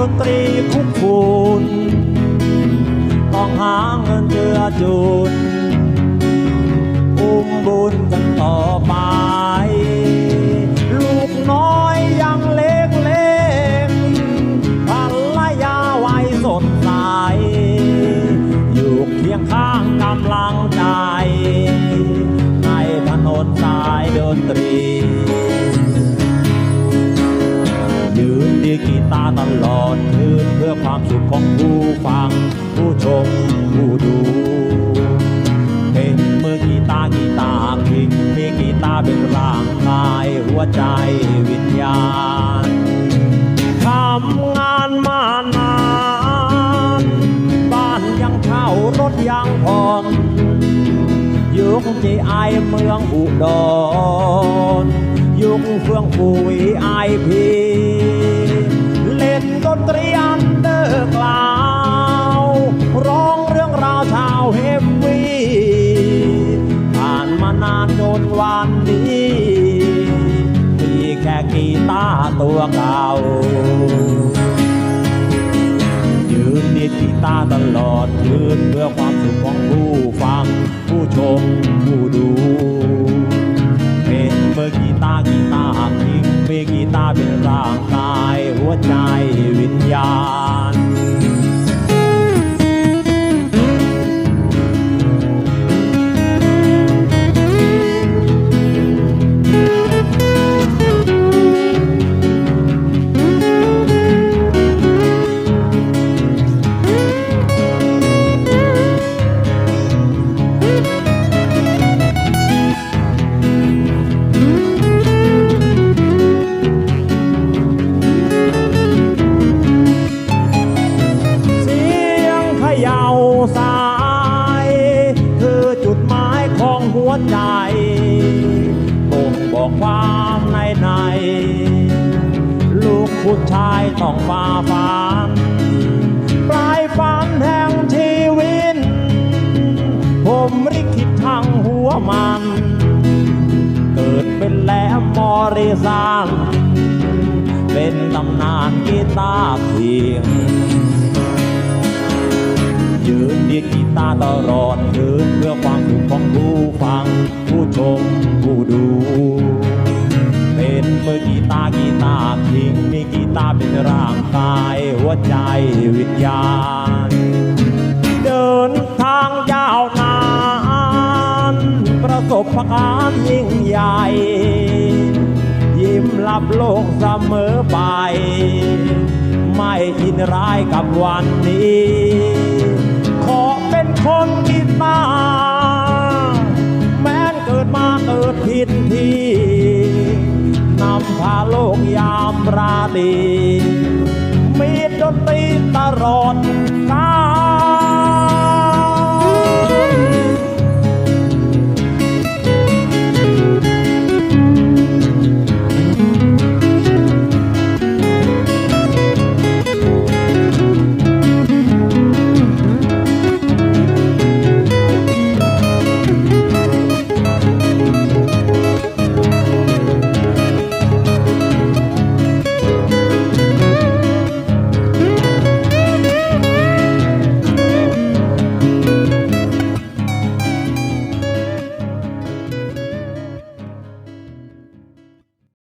ดนตรีคุกคูนต้องหาเงินเจือจุนอุ้มบุญกันต่อไป ลูกน้อยยังเล็กเล็กภรรยาวัยสดใสอยู่เคียงข้างกำลังใจ ในถนนสายดนตรี ของผู้ฟัง ผู้ชม ผู้ดูเห็นมือกีตาร์กีตาร์คิงมีกีตาร์เป็นร่างกายหัวใจวิญญาณทำงานมานานบ้านยังเช่ารถยังผ่อนยุคจีไอเมืองอุดรยุคเฟื่องฟูวีไอพี โนานวันนี้มีแค่กีตาร์ตัวเก่ายืนดีดกีตาร์ตลอดยืนเพื่อความสุขของผู้ฟัง ผู้ชมผู้ดู ใจบ่งบอกความในใน ลูกผู้ชายต้องฝ่าฟันปลายฝันแห่งชีวิตผมริขิตทั้งหัวมัน เกิดเป็นแหลมมอริสันเป็นตำนานกีตาร์เพียงยืนดีดกีตาร์ตลอด มผู้ดู เป็นมือกีตาร์กีตาร์คิงมีกีตาร์เป็นร่างกายหัวใจวิญญาณ เดินทางยาวนาน ประสบการยิ่งใหญ่ ยิ้มรับโลกเสมอไป ไม่อินร้ายกับวันนี้ ขอเป็นคนกีตาร์ ยามราดีมีดนตรีตลอด